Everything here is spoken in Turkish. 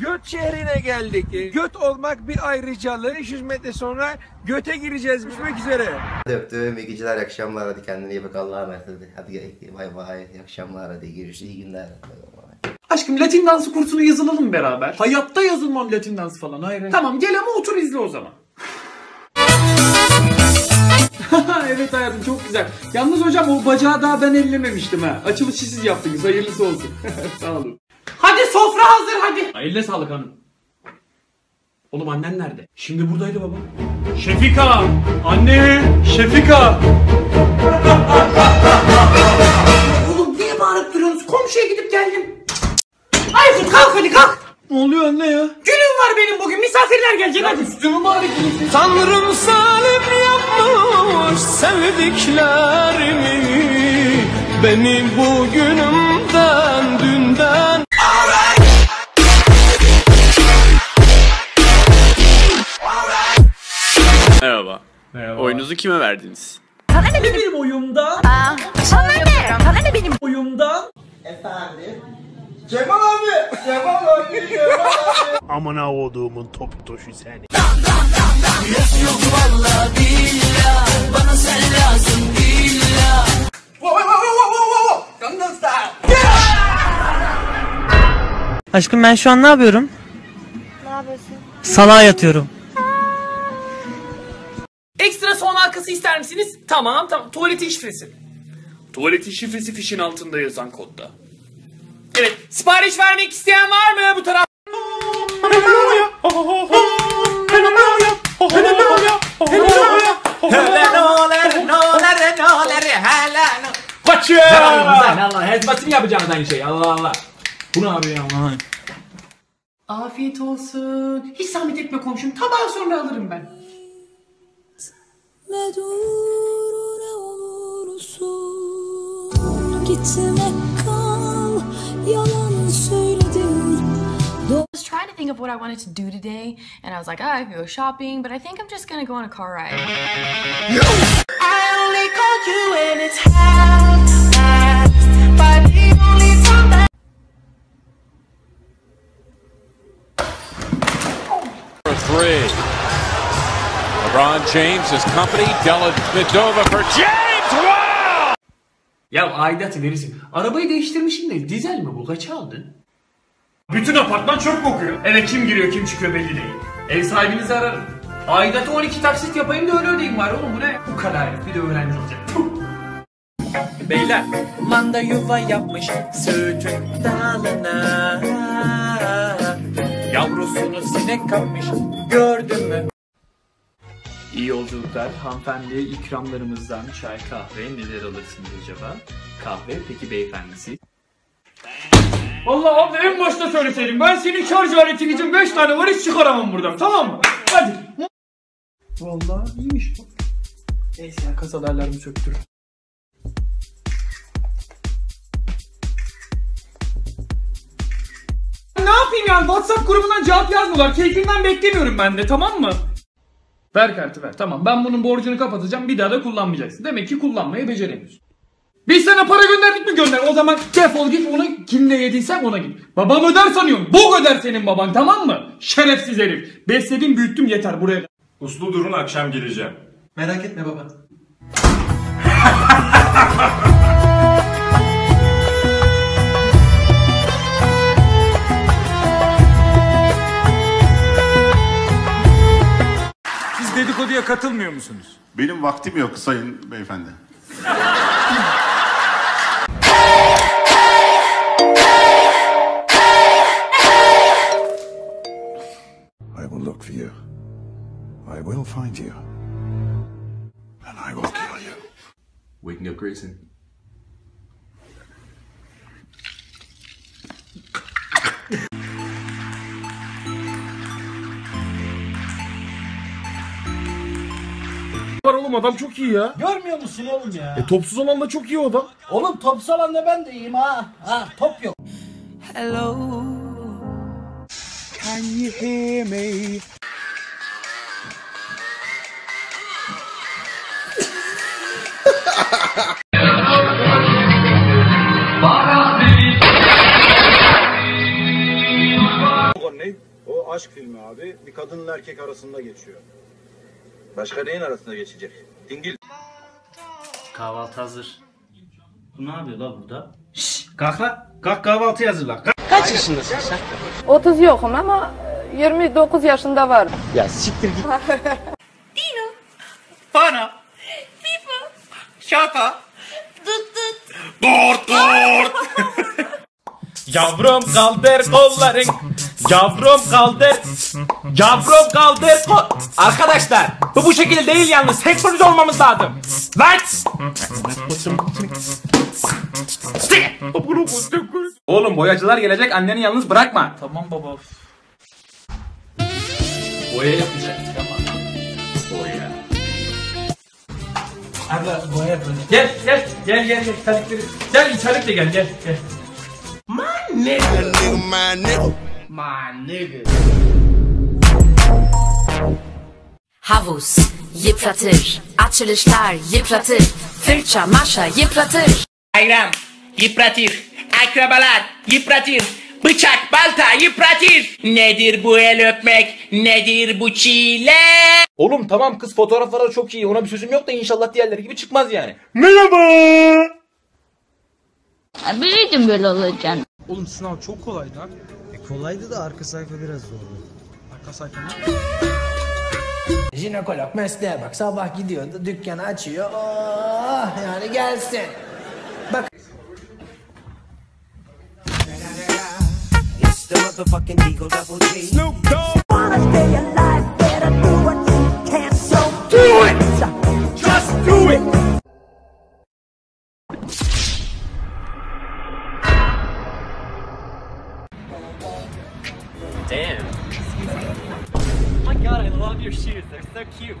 Göt şehrine geldik. Göt olmak bir ayrıcalık. 500 metre sonra göte gireceğiz. Görüşmek üzere. Hadi öptüm. İyi geceler, iyi akşamlar. Hadi kendine iyi bak. Allah'a emanet hadi. Hadi bay bay. İyi akşamlar. Hadi görüşürüz. İyi günler. Aşkım Latin dansı kursuna yazılalım beraber. Hayatta yazılmam Latin dansı falan hayır. Tamam gel ama otur izle o zaman. evet hayatım çok güzel. Yalnız hocam o bacağı daha ben ellememiştim ha. Açılışı siz yaptınız hayırlısı olsun. Sağ olun. Hadi sofra hazır hadi. Eline sağlık hanım. Oğlum annen nerede? Şimdi buradaydı baba. Şefika! Anne! Şefika! Oğlum niye bağırıp duruyorsunuz? Komşuya gidip geldim. Aykut kalk hadi kalk. Ne oluyor anne ya? Günüm var benim bugün. Misafirler gelecek hadi. Üstümü bari giysin. Tanrım salim yapmış sevdiklerimi Beni bugünümden Oyunuzu kime verdiniz? Ne benim oyumda? Sana ne? Sana ne benim? Oyumda? Amına olduğumun top toşu seni. Aşkım ben şu an ne yapıyorum? Ne yapıyorsun? Salağa yatıyorum. Ekstra soğan halkası ister misiniz? Tamam tamam. Tuvaletin şifresi. Tuvaletin şifresi fişin altında yazan kodda. Evet. Sipariş vermek isteyen var mı bu taraf? Kaçıyor. Allah hezbatını yapacağız aynı şey. Allah Allah. Bu ne yapıyor Allah? Afiyet olsun. Hiç zahmet etme komşum. Tabağı sonra alırım ben. Ne dur ne Gitme kal Yalan söyledin I was trying to think of what I wanted to do today, and I was like, oh, I could go shopping, but I think I'm just gonna go on a car ride. Three. LeBron James' company, Della Vedova for James. Wow! Ya aidatı verirsin. Arabayı değiştirmişsin de dizel mi bu? Kaça aldın? Bütün apartman çöp kokuyor. Eve kim giriyor kim çıkıyor belli değil. Ev sahibinizi ararım. Aidatı 12 taksit yapayım da öyle ödeyeyim var oğlum bu ne? Bu kadar bir de öğrenci olacak. Puh. Beyler. Manda yuva yapmış söğütün dalına. Yavrusunu sinek kapmış mü? İyi yolculuklar. Hanımefendi ikramlarımızdan çay kahve neler alırsınız acaba? Kahve peki beyefendisi? Vallahi abi en başta söyleseydim ben senin şarj aletin için 5 tane var hiç çıkaramam buradan tamam mı? Hadi. Vallahi iyiymiş. Neyse ya kasalarlarımı söktür. Ne yapayım yani WhatsApp grubundan cevap yazmıyorlar. Keyfimden beklemiyorum ben de tamam mı? Ver kartı ver. Tamam ben bunun borcunu kapatacağım. Bir daha da kullanmayacaksın. Demek ki kullanmayı beceremiyorsun. Biz sana para gönderdik mi gönder. O zaman defol git onu kimle yediysen ona git. Babam öder sanıyorum. Bu öder senin baban tamam mı? Şerefsiz herif. Besledim büyüttüm yeter buraya. Uslu durun akşam geleceğim. Merak etme baba. dedikoduya katılmıyor musunuz? Benim vaktim yok sayın beyefendi. I will look for you. I will find you. And I will kill you. Waking up Grayson. Var oğlum adam çok iyi ya. Görmüyor musun oğlum ya? E topsuz olan da çok iyi o adam. Oğlum top salanda ben de iyiyim ha. Ha top yok. örneği? O aşk filmi abi. Bir kadınla erkek arasında geçiyor. Başka neyin arasında geçecek? Dingil. Kahvaltı hazır. Bu ne yapıyor la burada? Kalk lan. Kalk kahvaltı hazırla. Kalk. Kaç yaşındasın sen? 30 yokum ama 29 yaşında var. Ya siktir git. Bana. Şaka. Yavrum kaldır kolların. Yavrum kaldır. Yavrum kaldır. Arkadaşlar bu bu şekilde değil yalnız. Senkronize olmamız lazım. Lan! Oğlum boyacılar gelecek anneni yalnız bırakma. Tamam baba. Boya yapacaktık ama. Boya. Abla boya yapalım. Gel gel gel gel gel terlikleri. Gel içerik de gel gel gel. Havuz yıpratır, açılışlar yıpratır, fırça maşa yıpratır. Bayram yıpratır. Akrabalar yıpratır. Bıçak balta yıpratır. Nedir bu el öpmek? Nedir bu çile? Oğlum tamam kız fotoğrafları çok iyi. Ona bir sözüm yok da inşallah diğerleri gibi çıkmaz yani. Biliyordum böyle olacağını. Oğlum sınav çok kolaydı ha. kolaydı da arka sayfa biraz zordu. Arka sayfa ne? Jinekolog mesleğe bak sabah gidiyordu dükkanı açıyor oh, yani gelsin. Bak. Damn. Oh my god, I love your shoes. They're so cute.